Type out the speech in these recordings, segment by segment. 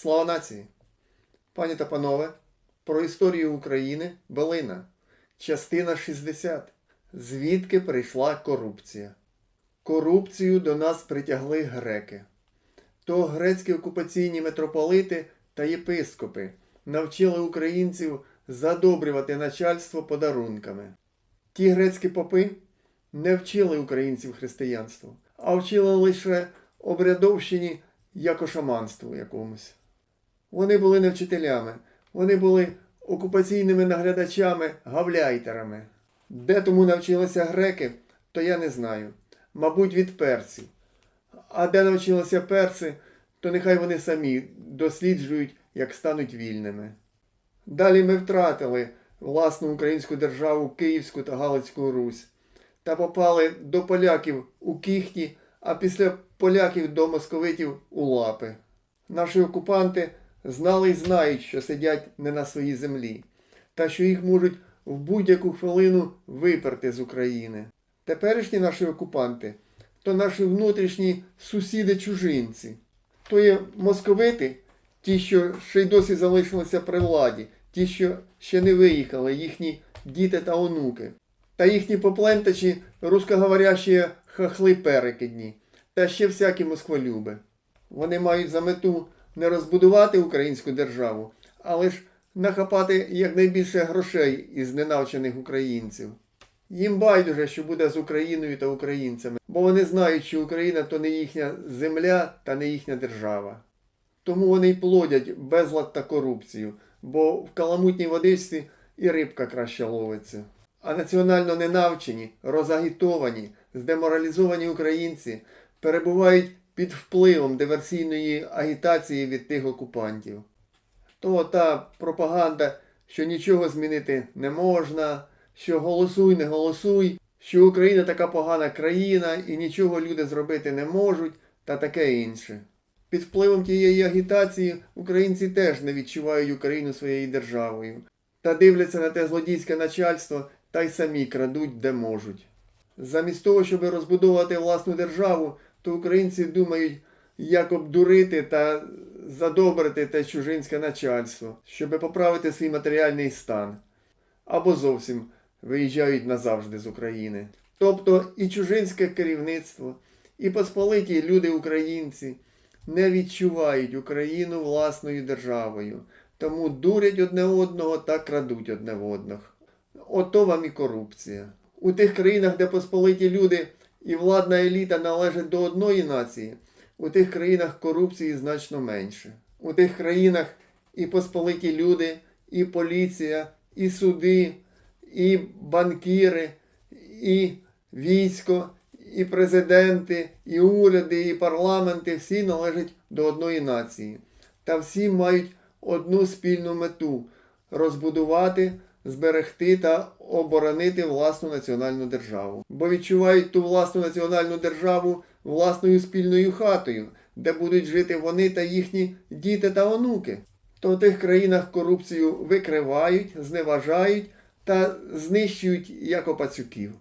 Слава нації! Пані та панове, про історію України Белина. Частина 60. Звідки прийшла корупція? Корупцію до нас притягли греки. То грецькі окупаційні митрополити та єпископи навчили українців задобрювати начальство подарунками. Ті грецькі попи не вчили українців християнству, а вчили лише обрядовщині як шаманству якомусь. Вони були не вчителями, вони були окупаційними наглядачами, гавляйтерами. Де тому навчилися греки, то я не знаю. Мабуть, від персів. А де навчилися перси, то нехай вони самі досліджують, як стануть вільними. Далі ми втратили власну українську державу Київську та Галицьку Русь та попали до поляків у кіхті, а після поляків до московитів у лапи. Наші окупанти знали й знають, що сидять не на своїй землі, та що їх можуть в будь-яку хвилину виперти з України. Теперішні наші окупанти то наші внутрішні сусіди-чужинці, то є московити, ті, що ще й досі залишилися при владі, ті, що ще не виїхали, їхні діти та онуки, та їхні поплентачі рускоговорящі хахли перекидні, та ще всякі москволюби. Вони мають за мету не розбудувати українську державу, але ж нахапати якнайбільше грошей із ненавчених українців. Їм байдуже, що буде з Україною та українцями, бо вони знають, що Україна то не їхня земля та не їхня держава. Тому вони й плодять безлад та корупцію, бо в каламутній водичці і рибка краще ловиться. А національно ненавчені, розагітовані, здеморалізовані українці перебувають під впливом диверсійної агітації від тих окупантів. То та пропаганда, що нічого змінити не можна, що голосуй, не голосуй, що Україна така погана країна і нічого люди зробити не можуть, та таке інше. Під впливом тієї агітації українці теж не відчувають Україну своєю державою та дивляться на те злодійське начальство та й самі крадуть де можуть. Замість того, щоб розбудовувати власну державу, то українці думають, як обдурити та задобрити те чужинське начальство, щоб поправити свій матеріальний стан. Або зовсім виїжджають назавжди з України. Тобто і чужинське керівництво, і посполиті люди-українці не відчувають Україну власною державою, тому дурять одне одного та крадуть одне в одного. Ото вам і корупція. У тих країнах, де посполиті люди і владна еліта належать до одної нації, у тих країнах корупції значно менше. У тих країнах і посполиті люди, і поліція, і суди, і банкіри, і військо, і президенти, і уряди, і парламенти всі належать до одної нації. Та всі мають одну спільну мету розбудувати, зберегти та оборонити власну національну державу. Бо відчувають ту власну національну державу власною спільною хатою, де будуть жити вони та їхні діти та онуки. То в тих країнах корупцію викривають, зневажають та знищують як опацюків.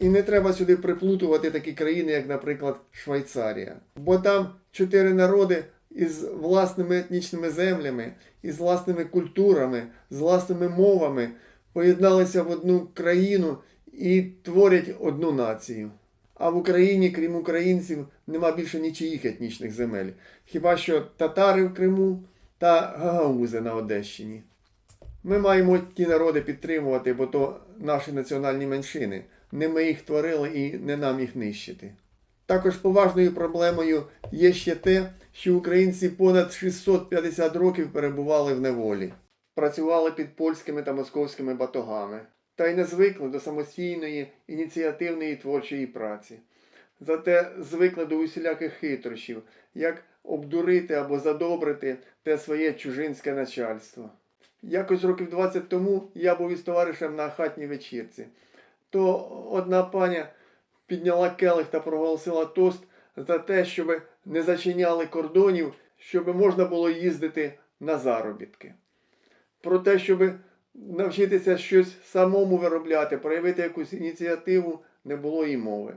І не треба сюди приплутувати такі країни, як, наприклад, Швейцарія. Бо там чотири народи із власними етнічними землями, із власними культурами, з власними мовами поєдналися в одну країну і творять одну націю. А в Україні, крім українців, нема більше нічиїх етнічних земель. Хіба що татари в Криму та гагаузи на Одещині. Ми маємо ті народи підтримувати, бо то наші національні меншини. Не ми їх творили і не нам їх нищити. Також поважною проблемою є ще те, що українці понад 650 років перебували в неволі, працювали під польськими та московськими батогами, та й не звикли до самостійної ініціативної творчої праці. Зате звикли до усіляких хитрощів, як обдурити або задобрити те своє чужинське начальство. Якось років 20 тому я був із товаришем на хатній вечірці. То одна паня підняла келих та проголосила тост за те, щоб не зачиняли кордонів, щоб можна було їздити на заробітки. Про те, щоб навчитися щось самому виробляти, проявити якусь ініціативу, не було і мови.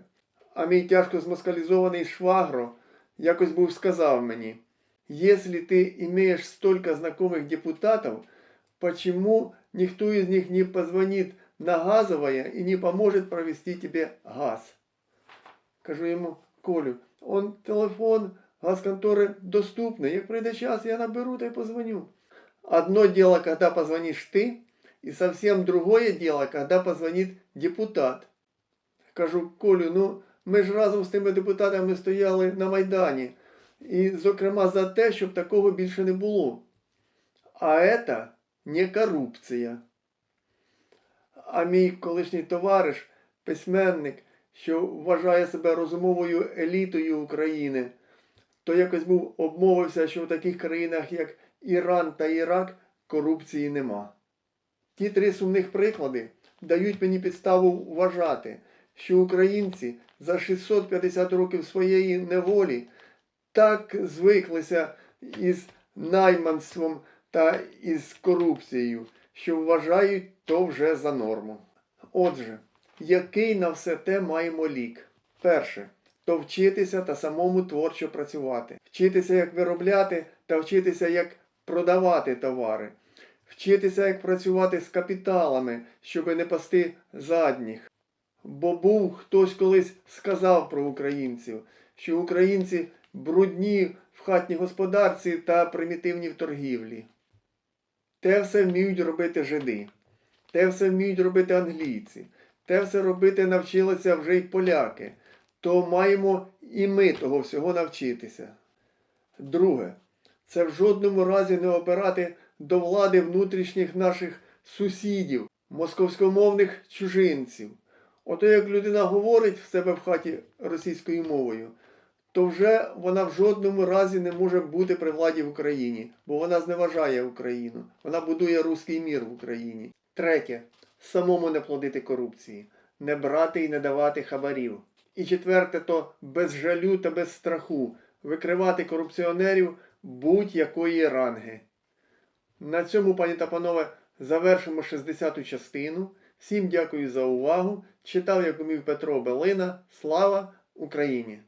А мій тяжко змоскалізований швагро якось був сказав мені: если ты имеешь столько знакомых депутатов, почему никто из них не позвонит на газовое и не поможет провести тебе газ? Кажу йому, Колю, он телефон газконтори доступний. Як прийде час, я наберу та й позвоню. Одно дело, когда позвонишь ты, и совсем другое дело, когда позвонит депутат. Кажу, Колю, ну ми ж разом з тими депутатами стояли на Майдані. І, зокрема, за те, щоб такого більше не було. А це не корупція. А мій колишній товариш, письменник, що вважає себе розумовою елітою України, то якось був обмовився, що в таких країнах, як Іран та Ірак, корупції нема. Ті три сумних приклади дають мені підставу вважати, що українці за 650 років своєї неволі так звиклися із найманством та із корупцією, що вважають то вже за норму. Отже, який на все те маємо лік? Перше то вчитися та самому творчо працювати, вчитися, як виробляти та вчитися, як продавати товари, вчитися, як працювати з капіталами, щоб не пасти задніх. Бо був хтось колись сказав про українців, що українці брудні в хатній господарці та примітивні в торгівлі. Те все вміють робити жиди, те все вміють робити англійці, те все робити навчилися вже й поляки, то маємо і ми того всього навчитися. Друге, це в жодному разі не обирати до влади внутрішніх наших сусідів, московськомовних чужинців. Ото як людина говорить в себе в хаті російською мовою, то вже вона в жодному разі не може бути при владі в Україні, бо вона зневажає Україну, вона будує руський мір в Україні. Третє самому не плодити корупції, не брати і не давати хабарів. І четверте, то без жалю та без страху викривати корупціонерів будь-якої ранги. На цьому, пані та панове, завершимо 60-ту частину. Всім дякую за увагу. Читав як умів Петро Белина. Слава Україні!